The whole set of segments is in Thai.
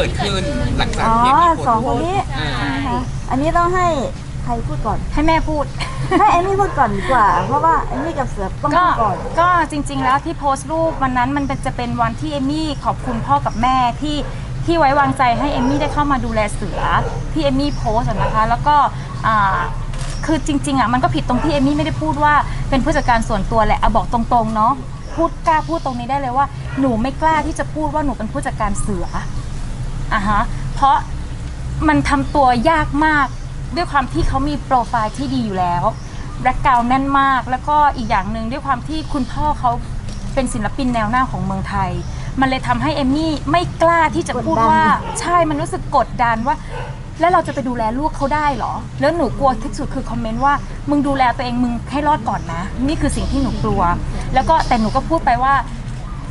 กิดขึ้นหลังจากอ๋อที่เอมมี่โพสต์สองคนนี้อ่านะคะอันนี้ต้องให้ใครพูดก่อน ให้แม่พูด ให้เอมมี่พูดก่อนดีกว่า เพราะว่าเอมมี่กับเสือต้องก็พูดก่อน ก็จริงๆแล้วที่โพสต์รูปวันนั้นมันเป็นจะเป็นวันที่เอมมี่ขอบคุณพ่อกับแม่ที่ที่ไว้วางใจให้เอมมี่ได้เข้ามาดูแลเสือที่เอมมี่โพสต์อะนะคะ แล้วก็อ่าคือจริงๆอะมันก็ผิดตรงที่เอมมี่ไม่ได้พูดว่าเป็นผู้จัดการส่วนตัวแหละเอาบอกตรงๆเนาะพูดกล้าพูดตรงนี้ได้เลยว่าหนูไม่กล้าที่จะพูดว่าหนูเป็นผู้จัดการเสือ อะฮะเพราะมันทำตัวยากมากด้วยความที่เขามีโปรไฟล์ที่ดีอยู่แล้วแบ็กกราวแน่นมาก แล้วก็อีกอย่างหนึ่งด้วยความที่คุณพ่อเขาเป็นศิลปินแนวหน้าของเมืองไทย มันเลยทำให้เอมมี่ไม่กล้าที่จะพูดกดดันว่า ใช่มันรู้สึกกดดันว่า แล้วเราจะไปดูแลลูกเขาได้เหรอ แล้วหนูกลัวที่สุดคือคอมเมนต์ว่า มึงดูแลตัวเองมึงให้รอดก่อนนะ นี่คือสิ่งที่หนูกลัว แล้วก็แต่หนูก็พูดไปว่า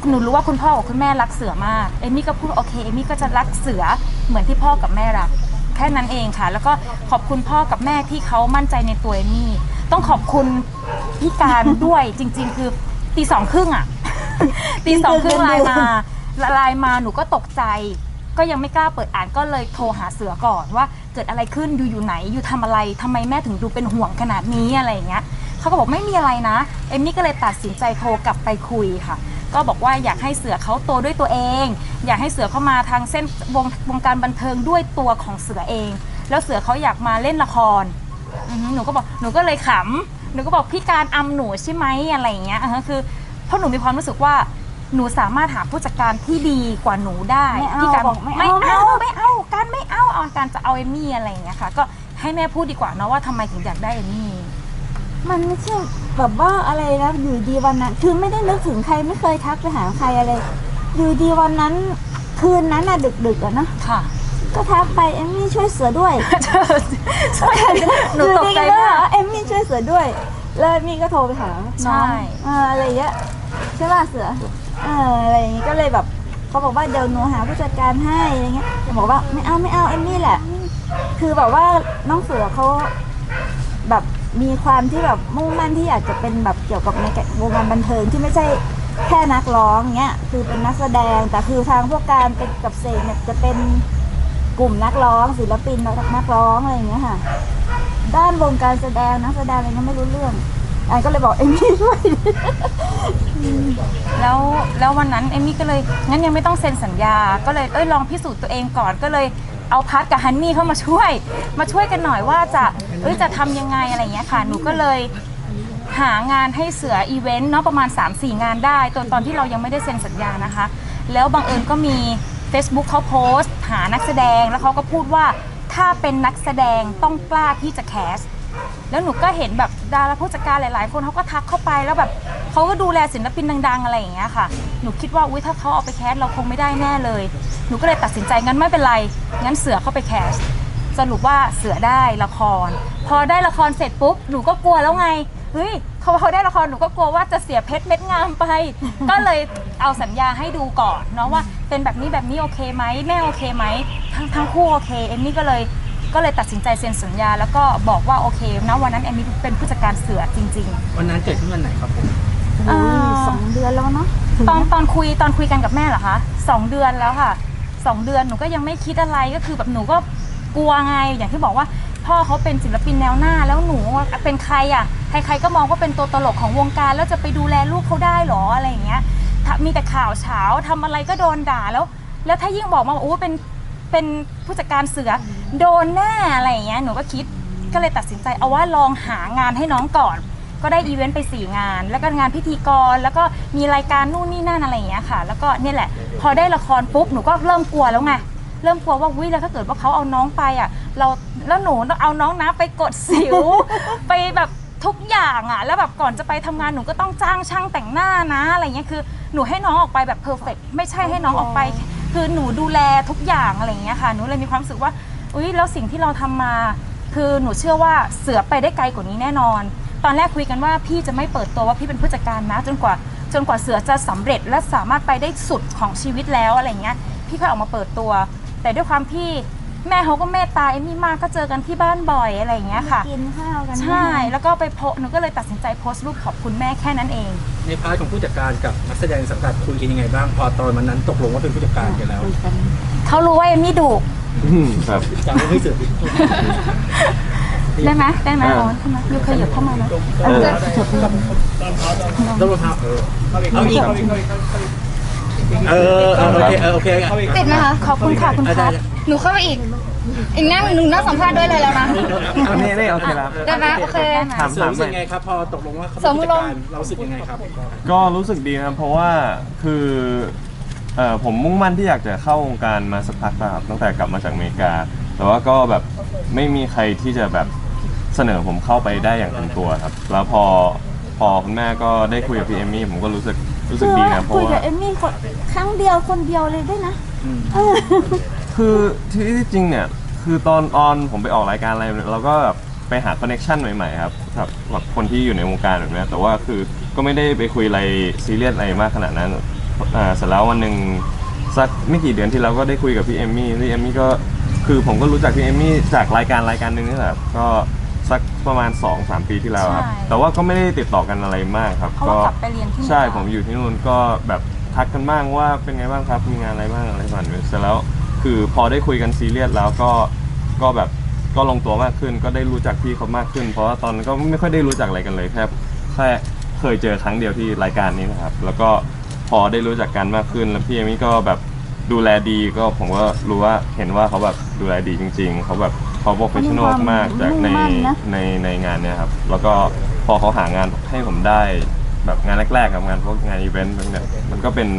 หนูรู้ว่าคุณพ่อกับคุณแม่รักเสือมาก เอมี่ก็พูดโอเค เอมี่ก็จะรักเสือเหมือนที่พ่อกับแม่รัก แค่นั้นเองค่ะ แล้วก็ขอบคุณพ่อกับแม่ที่เขามั่นใจในตัวเอมี่ ต้องขอบคุณพี่การด้วยจริง ๆ คือตีสองครึ่งอะตีสองครึ่งไลน์มาไลน์มาหนูก็ตกใจ ก็ยังไม่กล้าเปิดอ่านก็เลยโทรหาเสือก่อนว่าเกิดอะไรขึ้นอยู่อยู่ไหนอยู่ทำอะไรทำไมแม่ถึงดูเป็นห่วงขนาดนี้อะไรอย่างเงี้ยเขาก็บอกไม่มีอะไรนะ เอมี่ก็เลยตัดสินใจโทรกลับไปคุยค่ะ ก็บอกว่าอยากให้เสือเขาโตด้วยตัวเอง อยากให้เสือเข้ามาทางเส้นวงวงการบันเทิงด้วยตัวของเสือเอง แล้วเสือเขาอยากมาเล่นละครอือหือหนูก็บอกหนูก็เลยขำหนูก็บอกพี่การอำหนูใช่ไหมอะไรอย่างเงี้ยอ่าฮะคือเพราะหนูมีความรู้สึกว่าหนูสามารถหาผู้จัดการที่ดีกว่าหนูได้ไม่เอาพี่การบอกไม่ไม่เอาเอาไม่เอาการไม่เอาเอาการจะเอาเอมมี่อะไรอย่างเงี้ยค่ะ ก็ให้แม่พูดดีกว่าเนาะว่าทำไมถึงอยากได้เอม มี่มันไม่ใช่แบบว่าอะไรนะอยู่ดีวันนั้น คือไม่ได้นึกถึงใครไม่เคยทักไปหาใครอะไร อยู่ดีวันนั้น คืนนั้นน่ะดึกๆอะเนอะค่ะ ก็ทักไปเอมมี่ช่วยเสือด้วยช่วยหนูตกใจอยู่ดีๆมากเอมมี่ช่วยเสือด้วย แล้วเอมมี่ก็โทรไปหาน้องใช่เอออะไรอย่างเงี้ยใช่ป่ะเสือเอออะไรอย่างงี้ก็เลยแบบเขาบอกว่าเดี๋ยวหนูหาผู้จัดการให้อะไรเงี้ยบอกว่าไม่เอาไม่เอาเอมมี่แหละ คือแบบว่าน้องเสือเขาแบบ มีความที่แบบมุ่งมั่นที่อยากจะเป็นแบบเกี่ยวกับในวงการบันเทิงที่ไม่ใช่แค่นักร้องเงี้ยคือเป็นนักแสดงแต่คือทางพวกการเป็นกับเสกเนี่ยจะเป็นกลุ่มนักร้อง ศิลปินนักร้องอะไรอย่างเงี้ยค่ะ ด้านวงการแสดงนักแสดงอะไรก็ไม่รู้เรื่องอันก็เลยบอกเอมี่ช่วย แล้วแล้ววันนั้นเอมี่ก็เลยงั้นยังไม่ต้องเซ็นสัญญา ก็เลยเอ้ยลองพิสูจน์ตัวเองก่อนก็เลย เอาพัดกับฮันนี่เข้ามาช่วย มาช่วยกันหน่อยว่าจะเอ้ยจะทำยังไงอะไรอย่างเงี้ยค่ะ หนูก็เลยหางานให้เสืออีเวนต์เนาะประมาณ 3-4 งานได้ตอนตอนที่เรายังไม่ได้เซ็นสัญญานะคะ แล้วบังเอิญก็มี Facebook เขาโพสต์ หานักแสดงแล้วเขาก็พูดว่าถ้าเป็นนักแสดงต้องกล้าที่จะแคส แล้วหนูก็เห็นแบบดาราผู้จัดการหลาย ๆ คนเขาก็ทักเข้าไปแล้วแบบเขาก็ดูแลศิลปินดัง ๆ อะไรอย่างเงี้ยค่ะ หนูคิดว่าอุ้ยถ้าเขาเอาไปแคสเราคงไม่ได้แน่เลย หนูก็เลยตัดสินใจงั้นไม่เป็นไร งั้นเสือเข้าไปแคสสรุปว่าเสือได้ละคร พอได้ละครเสร็จปุ๊บหนูก็กลัวแล้วไงเฮ้ยเขาได้ละครหนูก็กลัวว่าจะเสียเพชรเม็ดงามไป ก็เลยเอาสัญญาให้ดูก่อนเนาะว่าเป็นแบบนี้แบบนี้โอเคไหมแม่โอเคไหมทั้งทั้งคู่โอเคเอมมี่ก็เลย ก็เลยตัดสินใจเซ็นสัญญา แล้วก็บอกว่าโอเคนะวันนั้นเอมมี่เป็นผู้จัดการเสือจริง ๆ วันนั้นเกิดขึ้นวันไหนครับผมโอ้ยอ่าสองเดือนแล้วเนาะถึงตอนไหมตอนคุยตอนคุยกันกับแม่เหรอคะสองเดือนแล้วค่ะสองเดือนหนูก็ยังไม่คิดอะไรก็คือแบบหนูก็กลัวไงอย่างที่บอกว่า พ่อเขาเป็นศิลปินแนวหน้าแล้วหนูเป็นใครอะใครๆก็มองว่าเป็นตัวตลกของวงการ แล้วจะไปดูแลลูกเขาได้หรออะไรอย่างเงี้ยถ้ามีแต่ข่าวเช้าทำอะไรก็โดนด่าแล้ว แล้วถ้ายิ่งบอกมาว่าโอ้เป็น เป็นผู้จัดการเสือโดนแน่อะไรอย่างเงี้ยหนูก็คิดก็เลยตัดสินใจเอาว่าลองหางานให้น้องก่อน ก็ได้อีเวนต์ไป4งาน แล้วก็งานพิธีกรแล้วก็มีรายการนู่นนี่นั่นอะไรอย่างเงี้ยค่ะ แล้วก็เนี่ยแหละ พอได้ละครปุ๊บหนูก็เริ่มกลัวแล้วไงเริ่มกลัวว่าวิแล้วถ้าเกิดว่าเขาเอาน้องไปอะ เราแล้วหนูต้องเอาน้องนะไปกดสิว ไปแบบทุกอย่างอะ แล้วแบบก่อนจะไปทำงานหนูก็ต้องจ้างช่างแต่งหน้านะอะไรเงี้ยคือหนูให้น้องออกไปแบบเพอร์เฟกไม่ใช่ให้น้องออกไป คือหนูดูแลทุกอย่างอะไรอย่างเงี้ยค่ะ หนูเลยมีความรู้สึกว่าอุ้ยแล้วสิ่งที่เราทำมา คือหนูเชื่อว่าเสือไปได้ไกลกว่านี้แน่นอน ตอนแรกคุยกันว่าพี่จะไม่เปิดตัวว่าพี่เป็นผู้จัดการนะ จนกว่าจนกว่าเสือจะสำเร็จและสามารถไปได้สุดของชีวิตแล้วอะไรเงี้ยพี่ค่อยออกมาเปิดตัว แต่ด้วยความที่ แม่เขาก็เมตตาเอมมี่มากก็เจอกันที่บ้านบ่อยอะไรอย่างเงี้ยค่ะ กินข้าวกันใช่ แล้วก็ไปโพสต์หนูก็เลยตัดสินใจโพสต์รูปขอบคุณแม่แค่นั้นเอง ในพาร์ทของผู้จัดการกับนักแสดงสังกัดคุยกันยังไงบ้าง พอตอนวันนั้นตกลงว่าเป็นผู้จัดการกันแล้วเขารู้ว่าเอมมี่ดุครับจำไม่เสือได้ไหมได้ไหมอ่าอ๋อใช่ไหมยูขยับเข้ามาไหมเออต้องรองเท้าเออเอาอีก เออเออโอเคเออโอเคติดไหมคะขอบคุณค่ะคุณได้พัดได้หนูเข้าไปอีกอีกนั่งหนูนั่งสัมภาษณ์ด้วยเลยแล้วนะอันนี้นี่โอเคแล้วได้ไหมโอเคถามส่วนถามรู้ใหสึม่กไงครับพอตกลงว่าเขาสเป็นมมุผู้ติจัดลงการเรารู้สึกยังไงครับ ก็รู้สึกดีนะครับเพราะว่าคือเอ่อผมมุ่งมั่นที่อยากจะเข้าวงการมาสักพักแล้วครับตั้งแต่กลับมาจากอเมริกา แต่ว่าก็แบบไม่มีใครที่จะแบบเสนอผมเข้าไปได้อย่างเต็มตัวครับ แล้วพอพอคุณแม่ก็ได้คุยกับพี่เอมมี่ผมก็รู้สึก รู้สึกดีนะเพคุราะยว่ากับเอมมี่คนครั้งเดียวคนเดียวเลยด้วยนะอืมเออ คือที่จริงเนี่ย คือตอนออนผมไปออกรายการอะไรเราก็แบบไปหาคอนเน็ชันใหม่ๆครับกับกับคนที่อยู่ในวงการแบบเนี้ยแต่ว่าคือก็ไม่ได้ไปคุยอะไรซีเรียสอะไรมากขนาดนั้นอ่าเสร็จแล้ววันหนึ่งสักไม่กี่เดือนที่เราก็ได้คุยกับพี่เอมมี่พี่เอมมี่ก็คือผมก็รู้จักพี่เอมมี่จากรายการรายการหนึ่งนี่แหละก็ สักประมาณ 2-3 ปีที่แล้วครับ ใช่ แต่ว่าก็ไม่ได้ติดต่อกันอะไรมากครับ เพราะว่ากลับไปเรียนที่ใช่อเมริกาผมอยู่ที่นู่นก็แบบทักกันบ้างว่าเป็นไงบ้างครับมีงานอะไรบ้างอะไรบ้างเสร็จแล้วคือพอได้คุยกันซีเรียสแล้วก็ก็แบบก็ลงตัวมากขึ้น ก็ได้รู้จักพี่เขามากขึ้น เพราะว่าตอนนั้นก็ไม่ค่อยได้รู้จักอะไรกันเลยแค่แค่เคยเจอครั้งเดียวที่รายการนี้นะครับ แล้วก็พอได้รู้จักกันมากขึ้น แล้วพี่เอมี่ก็แบบ ดูแลดีก็ผมก็รู้ว่าเห็นว่าเขาแบบดูแลดีจริง ๆ เขาแบบเขาโปรเฟชชั่นอลมากจากในมุ่งมั่นนะในในงานเนี้ยครับ แล้วก็พอเขาหางานให้ผมได้แบบงานแรกๆกับงานพวกงานอีเวนต์พวกเนี่ยมันก็เป็น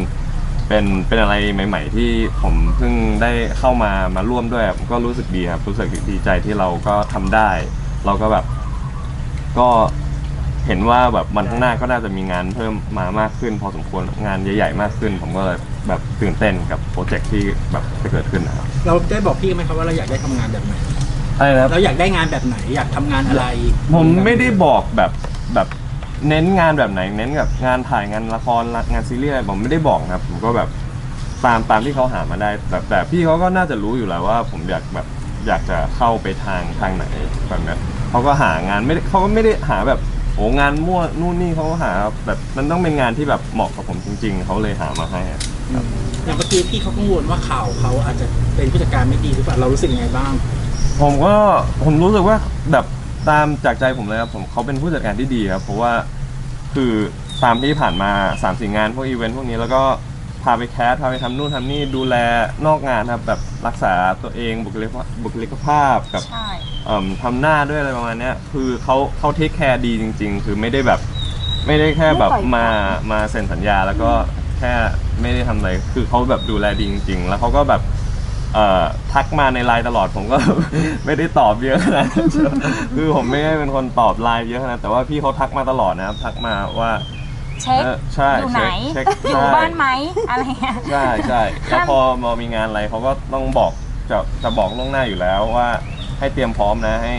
เป็นเป็นอะไรใหม่ ๆ ที่ผมเพิ่งได้เข้ามามาร่วมด้วยผมก็รู้สึกดีครับรู้สึกดีใจที่เราก็ทำได้ เราก็แบบ ก็เห็นว่าแบบวันข้างหน้าก็น่าจะมีงานเพิ่มมามากขึ้น พอสมควรงานใหญ่ ๆ มากขึ้น ผมก็เลย แบบตื่นเต้นกับโปรเจกต์ที่แบบจะเกิดขึ้นนะครับเราได้บอกพี่ไหมครับว่าเราอยากได้ทำงานแบบไหนใช่ครับ เราอยากได้งานแบบไหน อยากทำงานอะไรผมไม่ได้บอกแบบแบบเน้นงานแบบไหน เน้นกับงานถ่ายงานละครงานซีรีส์อะไรผมไม่ได้บอกนะครับ ผมก็แบบตามตามที่เขาหามาได้แต่แต่พี่เขาก็น่าจะรู้อยู่แล้วว่า ผมอยากแบบอยากจะเข้าไปทางทางไหนแบบนั้นเขาก็หางานไม่ได้เขาก็ไม่ได้หาแบบโอ้งานมั่วนู่นนี่เขาก็หาแบบมันต้องเป็นงานที่แบบเหมาะกับผมจริง ๆเขาเลยหามาให้อะ อย่างเมื่อกี้พี่เขากังวลว่าข่าวเขาอาจจะเป็นผู้จัดการไม่ดีหรือเปล่าเรารู้สึกยังไงบ้าง ผมก็ผมรู้สึกว่าแบบตามจากใจผมเลยครับผมเขาเป็นผู้จัดการที่ดีครับเพราะว่าคือตามที่ผ่านมา3ามสี่งานพวกอีเวนต์พวกนี้แล้วก็พาไปแคสพาไปทำนู่นทำนี่ดูแลนอกงานครับแบบรักษาตัวเองบุคลิกบุคลิกภาพกับใช่เอิ่มทำหน้าด้วยอะไรประมาณเนี้ยคือเขาเขาเทคแคร์ดีจริง ๆ คือไม่ได้แบบไม่ได้แค่แบบไม่ปล่อยมามาเซ็นสัญญาแล้วก็ แค่ไม่ได้ทำอะไร คือเขาแบบดูแลดีจริง ๆ แล้วเขาก็แบบเอ่อทักมาในไลน์ตลอดผมก็ ไม่ได้ตอบเยอะขนาดนั้นคือผมไม่ได้เป็นคนตอบไลน์เยอะขนาดนั้นแต่ว่าพี่เขาทักมาตลอดนะครับทักมาว่าเช็ค เออใช่อยู่ไหน เช็คอเช็คยู่ใช่ บ้านไหมอะไรเงี้ย ใช่ใช่แล้วพอมามีงานอะไรเขาก็ต้องบอกจะจะบอกล่วงหน้าอยู่แล้วว่า ให้เตรียมพร้อมนะให้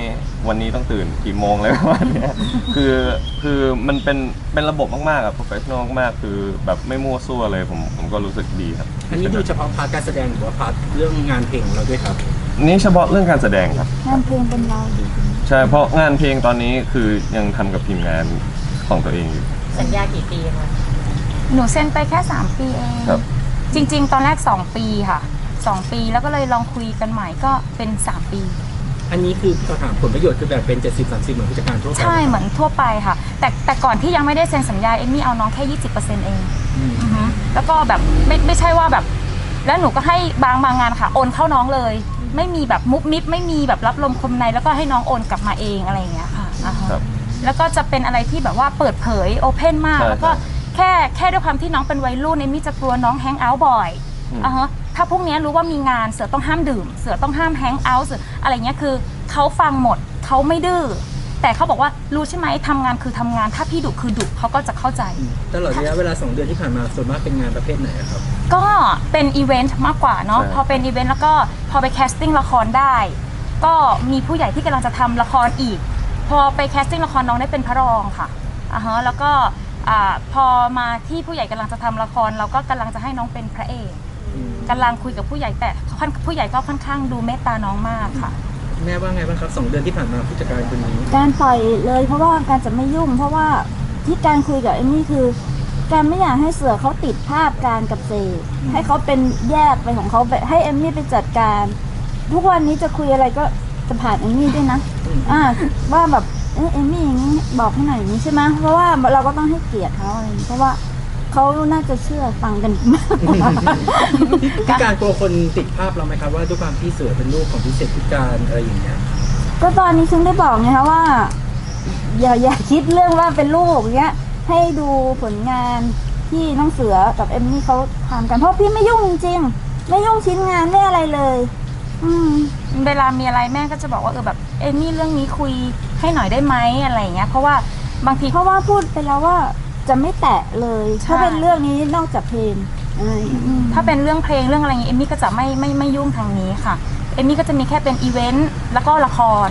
วันนี้ต้องตื่นกี่โมงเลยประมาณเนี้ยคือคือมันเป็นเป็นระบบมากๆอะ professional มากๆคือแบบไม่มั่วซั่วเลยผมผมก็รู้สึกดีครับ อันนี้ดูเฉพาะพาร์ทการแสดงหรือว่าพาร์ทเรื่องงานเพลงของเราด้วยครับ นี่เฉพาะเรื่องการแสดงครับ งานเพลงเป็นเราดีใช่เพราะงานเพลงตอนนี้คือยังทำกับทีมงานของตัวเองอยู่ สัญญากี่ปีคะหนูเซ็นไปแค่ 3 ปีเองครับ จริง ๆ ตอนแรก 2 ปีค่ะ 2 ปีแล้วก็เลยลองคุยกันใหม่ก็เป็น 3 ปี อันนี้คือเขาถามผลประโยชน์คือแบบเป็น 70 30 เหมือนผู้จัดการทั่วไปใช่เหมือนทั่วไปค่ะ แต่แต่ก่อนที่ยังไม่ได้เซ็นสัญญาเอมมี่เอาน้องแค่ 20%เองอืมอือฮึแล้วก็แบบไม่ไม่ใช่ว่าแบบ แล้วหนูก็ให้บางบางงานค่ะ โอนเข้าน้องเลย ไม่มีแบบมุบมิบไม่มีแบบรับลมคมในแล้วก็ให้น้องโอนกลับมาเองอะไรอย่างเงี้ยค่ะอ่าฮะครับ แล้วก็จะเป็นอะไรที่แบบว่าเปิดเผยโอเพนมาก ใช่แล้วก็แค่แค่ด้วยความที่น้องเป็นวัยรุ่นเอมมี่จะกลัวน้องแฮงเอาท์บ่อยอืม อ่าฮะ ถ้าพวกเนี้ยรู้ว่ามีงานเสือต้องห้ามดื่ม เสือต้องห้ามแฮงเอาท์เสืออะไรเงี้ยคือเขาฟังหมดเขาไม่ดื้อแต่เขาบอกว่ารู้ใช่ไหมทำงานคือทำงาน ถ้าพี่ดุคือดุเขาก็จะเข้าใจ ตลอดระยะเวลา 2 เดือนที่ผ่านมาส่วนมากเป็นงานประเภทไหนอะครับ ก็เป็นอีเวนต์มากกว่าเนาะใช่ พอเป็นอีเวนต์แล้วก็พอไปแคสติ้งละครได้ ก็มีผู้ใหญ่ที่กำลังจะทำละครอีก พอไปแคสติ้งละครน้องได้เป็นพระรองค่ะอ่าฮะแล้วก็อ่าพอมาที่ผู้ใหญ่กำลังจะทำละคร เราก็กำลังจะให้น้องเป็นพระเอก กำลังคุยกับผู้ใหญ่แต่ค่อนผู้ใหญ่ก็ค่อนข้างดูเมตตาน้องมากค่ะ แม่ว่าไงบ้างครับสองเดือนที่ผ่านมาผู้จัดการคนนี้ การปล่อยเลยเพราะว่าการจะไม่ยุ่ง เพราะว่าที่การคุยกับเอมมี่คือ การไม่อยากให้เสือเขาติดภาพการกับเซให้เขาเป็นแยกไปของเขาไปให้เอมมี่ไปจัดการ ทุกวันนี้จะคุยอะไรก็จะผ่านเอมมี่ด้วยนะอ่าว่าแบบเอยเอมมี่อย่างนี้บอกให้หน่อยอย่างนี้ใช่ไหมเพราะว่าเราก็ต้องให้เกียรติเขาอะไรอย่างนี้เพราะว่า เขาน่าจะเชื่อฟังกันมากกว่าพี่การกลัวคนติดภาพเราไหมครับว่าด้วยความที่เสือเป็นลูกของพิเศษพิการอะไรอย่างเงี้ยก็ตอนนี้ฉันได้บอกไงคะว่า อย่าอย่าคิดเรื่องว่าเป็นลูกอย่างเงี้ย ให้ดูผลงานที่น้องเสือกับเอมมี่เขาทำกันเพราะพี่ไม่ยุ่งจริงๆไม่ยุ่งชิ้นงานไม่อะไรเลย อืมเวลามีอะไรแม่ก็จะบอกว่าเออแบบเอมมี่เรื่องนี้คุยให้หน่อยได้ไหมอะไรอย่างเงี้ยเพราะว่าบางทีเพราะว่าพูดไปแล้วว่า จะไม่แตะเลยใช่ถ้าเป็นเรื่องนี้นอกจากเพลงอะไรอย่างเงี้ยอืมถ้าเป็นเรื่องเพลงเรื่องอะไรอย่างงี้เอมมี่ก็จะไม่ไม่ไม่ยุ่งทางนี้ค่ะเอมมี่ก็จะมีแค่เป็นอีเวนต์แล้วก็ละคร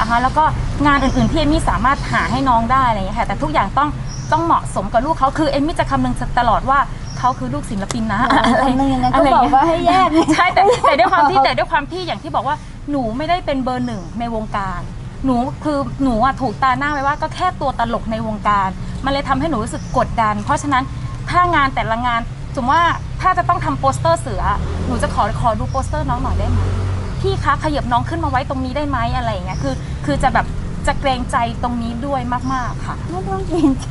นะคะแล้วก็งานอื่นๆที่เอมมี่สามารถหาให้น้องได้อะไรอย่างเงี้ยค่ะแต่ทุกอย่างต้องต้องเหมาะสมกับลูกเขาคือเอมมี่จะคำนึงตลอดว่าเขาคือลูกศิลปินนะอ๋ออะไรคำนึงอย่างนั้นก็ะไรบอกว่าให้แยกใช่แต่แต่ด้วยความที่แต่ด้วยความที่อย่างที่บอกว่าหนูไม่ได้เป็นเบอร์หนึ่งในวงการ หนูคือหนูอะถูกตาหน้าไว้ว่าก็แค่ตัวตลกในวงการ มันเลยทำให้หนูรู้สึกกดดัน เพราะฉะนั้นถ้างานแต่ละงานสมมติว่าถ้าจะต้องทำโปสเตอร์เสือ หนูจะขอขอดูโปสเตอร์น้องหน่อยได้ไหมพี่คะขยับน้องขึ้นมาไว้ตรงนี้ได้ไหมอะไรอย่างเงี้ยคือ คือจะแบบจะเกรงใจตรงนี้ด้วยมากๆค่ะ ไม่ต้องเกรงใจ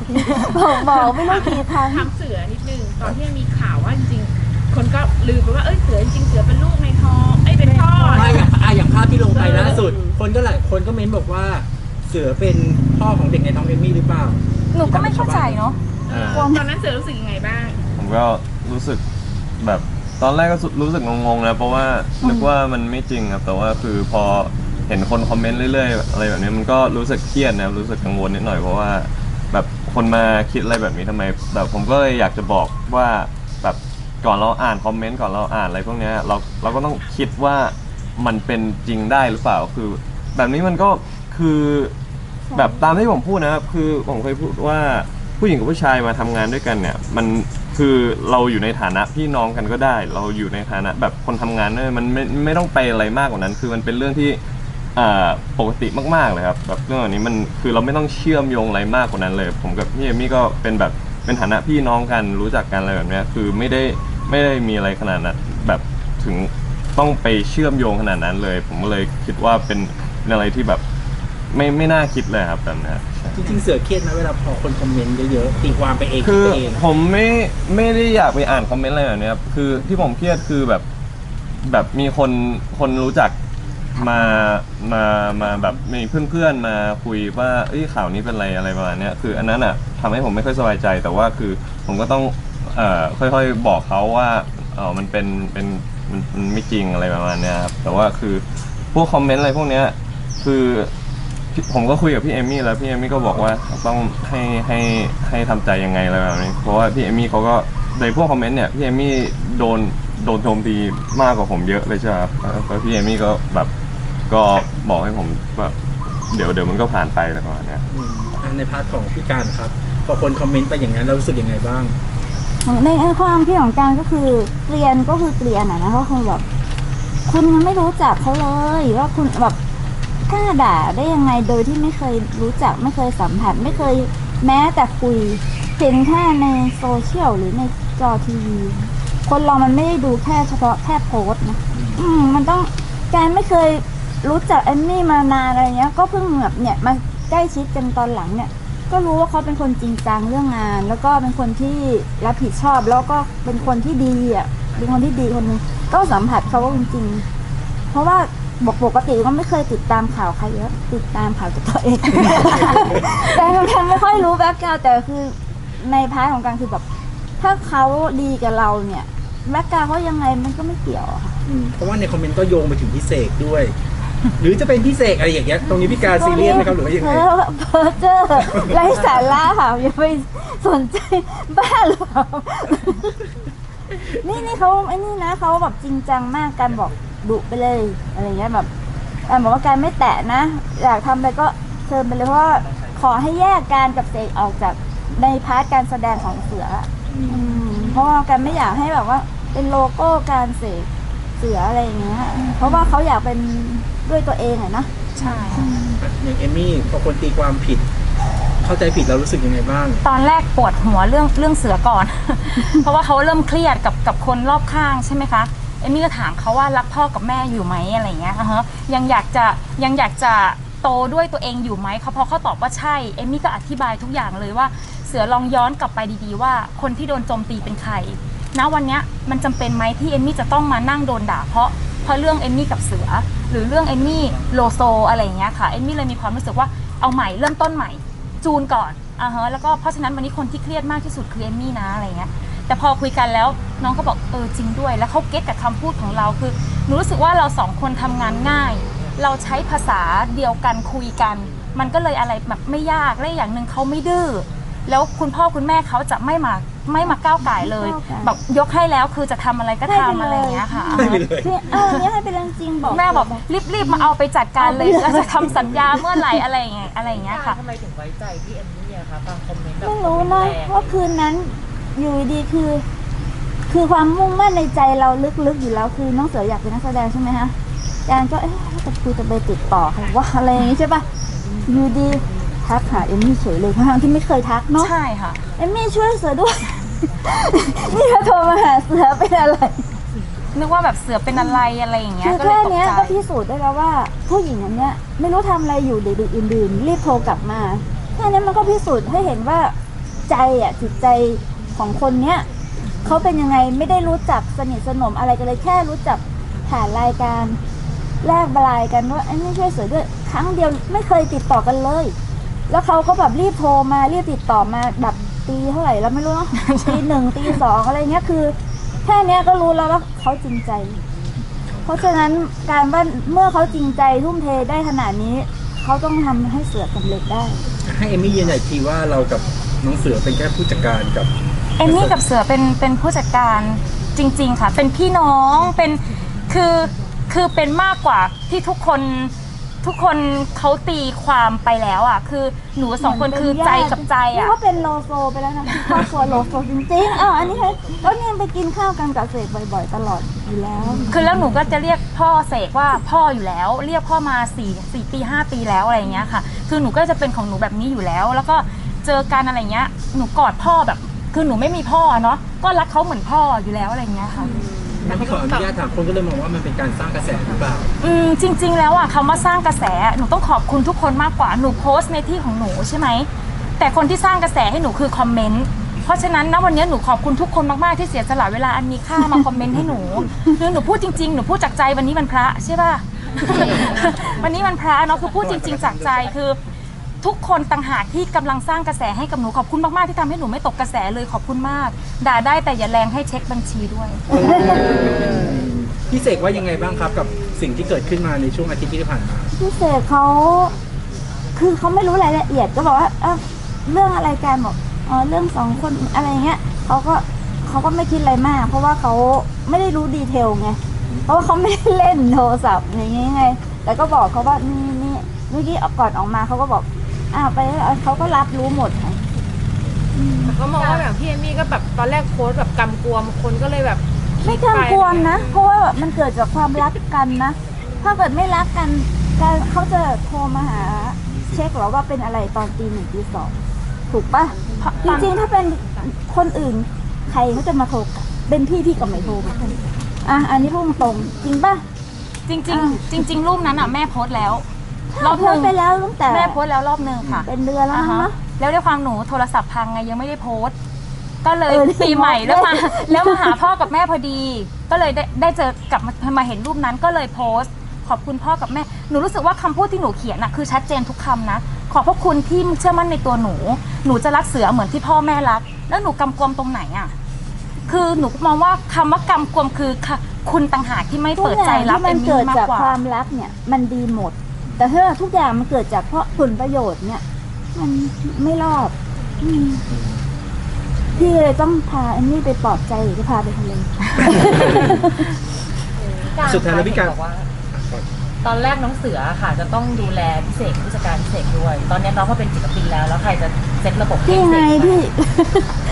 บอกบอกไม่รู้กี่ครั้งถามเสือนิดนึงตอนที่มีข่าวว่าจริงๆ คนก็ลืมไปว่าเอ้ยเสือจริงๆเสือเป็นลูกในท้องเอ้ยเป็นพ่อไม่อะ อะอย่างภาพที่ลงไปล่าสุด คนก็หลายคนก็เม้นบอกว่า เสือเป็นพ่อของเด็กในท้องเอมมี่หรือเปล่า หนูก็ไม่เข้าใจเนาะเออตอนนั้นเสือรู้สึกยังไงบ้าง ผมก็รู้สึกแบบตอนแรกก็รู้สึกงงๆนะเพราะว่านึกว่ามันไม่จริงครับ แต่ว่าคือพอเห็นคนคอมเมนต์เรื่อยๆ อะไรแบบนี้มันก็รู้สึกเครียดนะครับรู้สึกกังวลนิดหน่อยเพราะว่า แบบคนมาคิดอะไรแบบนี้ทำไมแบบผมก็เลยอยากจะบอกว่าแบบก่อนเราอ่านคอมเมนต์ก่อนเราอ่านอะไรพวกเนี้ยเราเราก็ต้องคิดว่า มันเป็นจริงได้หรือเปล่าคือ แบบนี้มันก็คือแบบตามที่ผมพูดนะครับคือผมเคยพูดว่าผู้หญิงกับผู้ชายมาทำงานด้วยกันเนี่ย มันคือเราอยู่ในฐานะพี่น้องกันก็ได้ เราอยู่ในฐานะแบบคนทำงานด้วยมันไม่ไม่ต้องไปอะไรมากกว่านั้น คือมันเป็นเรื่องที่อ่าปกติมากๆเลยครับแบบเรื่องแบบนี้มันคือเราไม่ต้องเชื่อมโยงอะไรมากกว่านั้นเลย ผมกับพี่เอมี่ก็เป็นแบบเป็นฐานะพี่น้องกันรู้จักกันอะไรแบบเนี้ยคือไม่ได้ไม่ได้มีอะไรขนาดนั้นแบบถึง ต้องไปเชื่อมโยงขนาดนั้นเลย ผมก็เลยคิดว่าเป็นเป็นอะไรที่แบบไม่ไม่น่าคิดเลยครับแบบนี้ใช่ จริงๆเสือเครียดไหมเวลาพอคนคอมเมนต์เยอะๆตีความไปเองคือคิดไปเองผมไม่ไม่ได้อยากไปอ่านคอมเมนต์อะไรแบบนี้ครับคือที่ผมเครียดคือแบบแบบมีคนคนรู้จักมามามาแบบมีเพื่อนๆมาคุยว่าเอ้ยข่าวนี้เป็นอะไรอะไรประมาณเนี้ยคืออันนั้นอะทำให้ผมไม่ค่อยสบายใจ แต่ว่าคือผมก็ต้องเอ่อค่อยๆบอกเขาว่าเออมันเป็นเป็น มันมันไม่จริงอะไรประมาณเนี้ยครับแต่ว่าคือพวกคอมเมนต์อะไรพวกเนี้ยคือผมก็คุยกับพี่เอมี่แล้วพี่เอมี่ก็บอกว่าต้องให้ให้ให้ทำใจยังไงอะไรแบบนี้เพราะว่าพี่เอมี่เขาก็ในพวกคอมเมนต์เนี่ยพี่เอมี่โดนโดนโจมตีมากกว่าผมเยอะเลยใช่ไหมครับแล้วพี่เอมี่ก็แบบก็บอกให้ผมแบบเดี๋ยวเดี๋ยวมันก็ผ่านไปอะไรประมาณเนี้ย อืมในพาร์ทของพี่การครับ พอคนคอมเมนต์ไปอย่างนั้นเรารู้สึกยังไงบ้าง ในความที่ของการก็คือเกลียนก็คือเกลียนอะนะก็คือแบบคุณยังไม่รู้จักเขาเลยว่าคุณแบบกล้าด่าได้ยังไงโดยที่ไม่เคยรู้จักไม่เคยสัมผัส ไม่เคยแม้แต่คุยเห็นแค่ในโซเชียลหรือในจอทีวีคนเรามันไม่ได้ดูแค่เฉพาะแค่โพสนะอืม มันต้องการไม่เคยรู้จักแอนนี่มานานอะไรเงี้ย ก็เพิ่งแบบเนี่ยมาใกล้ชิดกันตอนหลังเนี่ย ก็รู้ว่าเขาเป็นคนจริงจังเรื่องงาน แล้วก็เป็นคนที่รับผิดชอบ แล้วก็เป็นคนที่ดีอะเป็นคนที่ดีคนหนึงก็สัมผัสเขาจริงๆเพราะว่าบอกปกติก็ไม่เคยติดตามข่าวใครเยอะติดตามข่าวจากตัวเอง แต่ยังไม่ค่อยรู้แบ็คกราวด์แต่คือในพาร์ทของการคือแบบถ้าเขาดีกับเราเนี่ยแบ็คกราวด์เขายังไงมันก็ไม่เกี่ยวอะค่ะอืมเพราะว่าในคอมเมนต์ก็โยงไปถึงพี่เสกด้วย หรือจะเป็นพี่เสกอะไรอย่างเงี้ยตรงนี้พี่การซีเรียสไหมครับหรือว่ายังไงเพ้อเพ้อเจอไร้สาระค่ะอย่าไปสนใจบ้าหรือเปล่านี่นี่เขาไอ้นี่นะเขาแบบจริงจังมากการบอกดุไปเลยอะไรเงี้ยแบบการบอกว่าการไม่แตะนะ อยากทำอะไรก็เชิญไปเลยเพราะว่าขอให้แยกการกับเสกออกจากในพาร์ทการแสดงของเสือออืมเพราะว่าการไม่อยากให้แบบว่า เป็นโลโก้การเสกเสืออะไรอย่างเงี้ย เพราะว่าเขาอยากเป็น ด้วยตัวเองอะเนาะใช่อย่างเอมมี่พอคนตีความผิด เข้าใจผิดเรารู้สึกยังไงบ้าง ตอนแรกปวดหัวเรื่องเรื่องเสือก่อน เพราะว่าเขาเริ่มเครียดกับกับคนรอบข้างใช่ไหมคะเอมมี่ก็ถามเขาว่ารักพ่อกับแม่อยู่ไหมอะไรอย่างเงี้ยอ่าฮะยังอยากจะยังอยากจะโตด้วยตัวเองอยู่ไหมเขาพอเขาตอบว่าใช่เอมมี่ก็อธิบายทุกอย่างเลยว่า เสือลองย้อนกลับไปดีๆ ว่าคนที่โดนโจมตีเป็นใครณวันเนี้ยมันจำเป็นไหมที่เอมมี่จะต้องมานั่งโดนด่าเพราะเพราะเรื่องเอมมี่กับเสือ หรือเรื่องเอมมี่โลโซอะไรอย่างเงี้ยค่ะเอมมี่เลยมีความรู้สึกว่าเอาใหม่เริ่มต้นใหม่ จูนก่อนอ่าฮะแล้วก็เพราะฉะนั้นวันนี้คนที่เครียดมากที่สุดคือเอมมี่นะอะไรเงี้ยแต่พอคุยกันแล้วน้องก็บอกเออจริงด้วย แล้วเขาเก็ตกับคำพูดของเราคือหนูรู้สึกว่าเราสองคนทำงานง่าย เราใช้ภาษาเดียวกันคุยกัน มันก็เลยอะไรแบบไม่ยากและอย่างหนึ่งเขาไม่ดื้อแล้วคุณพ่อคุณแม่เขาจะไม่มา ไม่มาก้าวไก่ายเลยไม่ก้าวก่ายแบบยกให้แล้วคือจะทำอะไรก็ให้ทำไปเลยอะไรอย่างเงี้ยค่ะอ่าให้ไปฮะเลยคือเออเนี่ยให้เป็นเรื่องจริงบอกแม่บอกรีบรีบมาเอาไปจัดการเลยเอาไปเลยแล้วจะทำสัญญาเมื่อไหร่อะไรอย่างเงี้ยอะไรอย่างเงี้ยค่ะ ทำไมถึงไว้ใจพี่เอมมี่อะคะบางคอมเมนต์แบบไม่รู้นะแรงว่าคืนนั้นอยู่ดีๆคือ คือความมุ่งมั่นในใจเราลึกๆอยู่แล้วคือน้องเสืออยากเป็นนักแสดงใช่ไหมฮะแอนก็เอ๊ะจะคุยจะไปติดต่อใครว่าอะไรอย่างงี้ใช่ปะอยู่ดีทักหาเอมมี่เฉยเลยทั้งๆที่ไม่เคยทักเนาะใช่ค่ะ เอมมี่ช่วยเสือด้วย นี่เธอโทรมาหาเสือเป็นอะไรนึกว่าแบบเสือเป็นอะไรอะไรอย่างเงี้ยคือก็เลแค่ยตกเนี้ยใจก็พิสูจน์ได้แล้วว่า ผู้หญิงอันเนี้ยไม่รู้ทำอะไรอยู่ดึกๆดื่นๆรีบโทรกลับมาแค่นี้มันก็พิสูจน์ให้เห็นว่าใจอะจิตใจของคนเนี้ยเขาเป็นยังไงไม่ได้รู้จักสนิทสนมอะไรกันเลยแค่รู้จักผ่านรายการแลกบลายกันว่าไอ้ไม่ช่วยเสือด้วยครั้งเดียวไม่เคยติดต่อกันเลย แล้วเขาก็แบบรีบโทรมารีบติดต่อมาแบบ ตีเท่าไหร่แล้วไม่รู้เนาะ ตีหนึ่งตีสองอะไรเงี้ยคือ แค่เนี้ยก็รู้แล้วว่าเขาจริงใจ เพราะฉะนั้นการว่าเมื่อเขาจริงใจทุ่มเทได้ขนาดนี้ เขาต้องทำให้เสือสำเร็จได้ ให้เอมมี่ยืนยันอีกทีว่าเรากับน้องเสือเป็นแค่ผู้จัดการกับ เอมมี่กับเสือเป็นเป็นผู้จัดการจริง ๆ ค่ะ เป็นพี่น้องเป็นคือคือเป็นมากกว่าที่ทุกคน ทุกคนเขาตีความไปแล้วอะ คือหนูสองคนคือใจกับใจอะ นี่ก็เป็นโลโซไปแล้วนะคือครอบครัวโลโซจริงๆอ้าวอันนี้ให้ก็เนี่ยไปกินข้าวกันกับเสกบ่อยๆ ตลอดอยู่แล้ว คือแล้วหนูก็จะเรียกพ่อเสกว่าพ่ออยู่แล้ว เรียกพ่อมาสี่สี่ปีห้าปีแล้วอะไรอย่างเงี้ยค่ะ คือหนูก็จะเป็นของหนูแบบนี้อยู่แล้ว แล้วก็เจอกันอะไรเงี้ย หนูกอดพ่อแบบ คือหนูไม่มีพ่อเนาะก็รักเขาเหมือนพ่ออยู่แล้วอะไรเงี้ยค่ะ งั้นพี่ขออนุญาตถามคนก็เลยมองว่ามันเป็นการสร้างกระแสหรือเปล่าอืมจริง ๆ แล้วอะคำว่าสร้างกระแสหนูต้องขอบคุณทุกคนมากกว่าหนูโพสต์ในที่ของหนูใช่ไหมแต่คนที่สร้างกระแสให้หนูคือคอมเมนต์เพราะฉะนั้นนะวันนี้หนูขอบคุณทุกคนมากๆที่เสียสละเวลาอันมีค่ามาคอมเมนต์ให้หนูคือหนูพูดจริงๆหนูพูดจากใจวันนี้มันพระใช่ป่ะวันนี้มันพระเนาะคือพูดจริง ๆ จากใจคือ ทุกคนต่างหากที่กำลังสร้างกระแสให้กับหนูขอบคุณมากๆที่ทำให้หนูไม่ตกกระแสเลยขอบคุณมาก ด่าได้แต่อย่าแรงให้เช็คบัญชีด้วย พี่เสกว่ายังไงบ้างครับกับสิ่งที่เกิดขึ้นมาในช่วงอาทิตย์ที่ผ่านมา พี่เสกเขาคือเขาไม่รู้รายละเอียดก็บอกว่าเออเรื่องอะไรกันบอกอ๋อเรื่องสองคนอะไรเงี้ยเขาก็เขาก็ไม่คิดอะไรมาก เพราะว่าเขาไม่ได้รู้ดีเทลไงเพราะว่าเขาไม่ได้เล่นโทรศัพท์อย่างงี้ไงแต่ก็บอกเขาว่านี่นี่เมื่อกี้ก่อนออกมาเขาก็บอก อ้าวไปเอาเขาก็รับรู้หมดไงแต่ก็มองว่าแบบพี่เอมมี่ก็แบบตอนแรกโพสต์แบบกำกวมคนก็เลยแบบไม่กำกวมนะ เพราะว่ามันเกิดจากความรักกันนะ ถ้าเกิดไม่รักกันการเขาจะโทรมาหาเช็คเหรอว่าเป็นอะไรตอนตีหนึ่งตีสองถูกปะจริงๆถ้าเป็นคนอื่นใครเขาจะมาโทรกลับเป็นพี่พี่ก็ไม่โทรมาอะอันนี้พูดตรงๆจริงปะจริง ๆ จริง ๆ รูปนั้นอะแม่โพสต์แล้ว รเราอบโพหสนึ่งต์ไปแล้วตั้งแต่แม่โพสต์แล้วรอบหนึ่งค่ะเป็นเดือนแล้วอ่ามั้งฮะเนาะ แล้วด้วยความหนูโทรศัพท์พังไงยังไม่ได้โพสต์ก็เลยเออนี่ปีใหม่มองแล้วมาได้ แล้วมาหาพ่อกับแม่พอดี ก็เลยได้ได้เจอกลับมามาเห็นรูปนั้นก็เลยโพสต์ ขอบคุณพ่อกับแม่หนูรู้สึกว่าคำพูดที่หนูเขียนน่ะคือชัดเจนทุกคำนะ ขอบพระคุณที่เชื่อมั่นในตัวหนู หนูจะรักเสือเหมือนที่พ่อแม่รัก แล้วหนูกำกวมตรงไหนอะคือหนูมองว่าคำว่ากำกวมคือค่ะคุณต่างหากที่ไม่ทุกเปิดอใจย่างรับที่มัเอนมเกิมี่ดมากจากกว่า ความรักเนี่ย มันดีหมด แต่ถ้าทุกอย่างมันเกิดจากเพราะผลประโยชน์เนี่ย มันไม่รอดอืมพี่เลยต้องพาอันนี้ไปปลอบใจหรือจะพาไปทะเลสุดท้ายแล้วพี่การบอกว่าตตอนแรกน้องเสือค่ะ จะต้องดูแลพิเศษผู้จัดการพิเศษด้วย ตอนนี้น้องก็เป็นศิลปินแล้ว แล้วใครจะเซ็ตระบบให้พี่ไงเสกพี่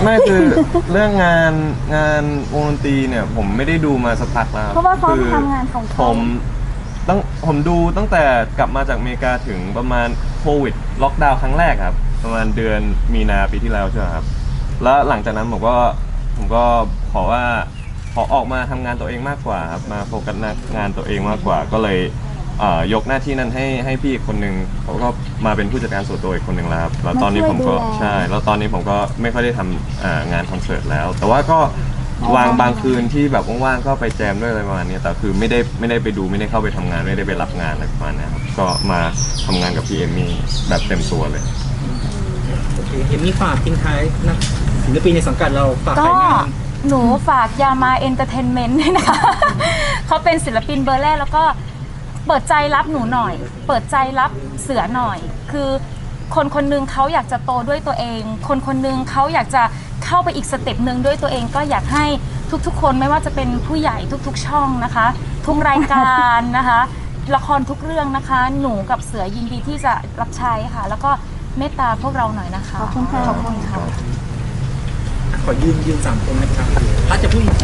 ไม่คือเรื่องงานงานวงดนตรีเนี่ย ผมไม่ได้ดูมาสักพักแล้วคบเพราะว่าเขาคือทำงานของผเขาม ตั้งผมดูตั้งแต่กลับมาจากอเมริกาถึงประมาณโควิดล็อกดาวน์ครั้งแรกครับ ประมาณเดือนมีนาปีที่แล้วใช่ไหมครับ แล้วหลังจากนั้นผมก็ผมก็ขอว่าขอออกมาทำงานตัวเองมากกว่าครับมาโฟกัสงานตัวเองมากกว่า ก็เลยเอ่อยกหน้าที่นั้นให้ให้พี่อีกคนนึงเขาก็มาเป็นผู้จัดการส่วนตัวอีกคนนึงแล้วครับแล้วตอนนี้ผมก็มาช่วยดูแล ใช่ แล้วตอนนี้ผมก็ไม่ค่อยได้ทำอ่างานคอนเสิร์ตแล้ว แต่ว่าก็ วางบางคืนที่แบบว่างๆก็ไปแจมด้วยอะไรประมาณนี้แต่คือไม่ได้ไม่ได้ไปดูไม่ได้เข้าไปทำงานไม่ได้ไปรับงานอะไรประมาณนี้ครับก็มาทำงานกับพี่เอมมี่แบบเต็มตัวเลย โอเคเห็นมีฝากทิ้งท้ายนะศิลปินในสังกัดเราฝากก็ขายงาน หนูฝากยามาเอนเตอร์เทนเมนต์ด้วยนะคะ เขาเป็นศิลปินเบอร์แรกแล้วก็เปิดใจรับหนูหน่อย เปิดใจรับเสือหน่อย คือคนคนหนึงเขาอยากจะโตด้วยตัวเอง คนคนหนึงเขาอยากจะ เข้าไปอีกสเต็ปหนึ่งด้วยตัวเองก็อยากให้ทุกๆ คนไม่ว่าจะเป็นผู้ใหญ่ทุกๆ ช่องนะคะ ทุกรายการนะคะ ละครทุกเรื่องนะคะ หนูกับเสือยินดีที่จะรับใช้ค่ะ แล้วก็เมตตาพวกเราหน่อยนะคะขอบคุณค่ะขอบคุณค่ะขอยืนยืนสามคนนะครับถ้าจะพูดอีก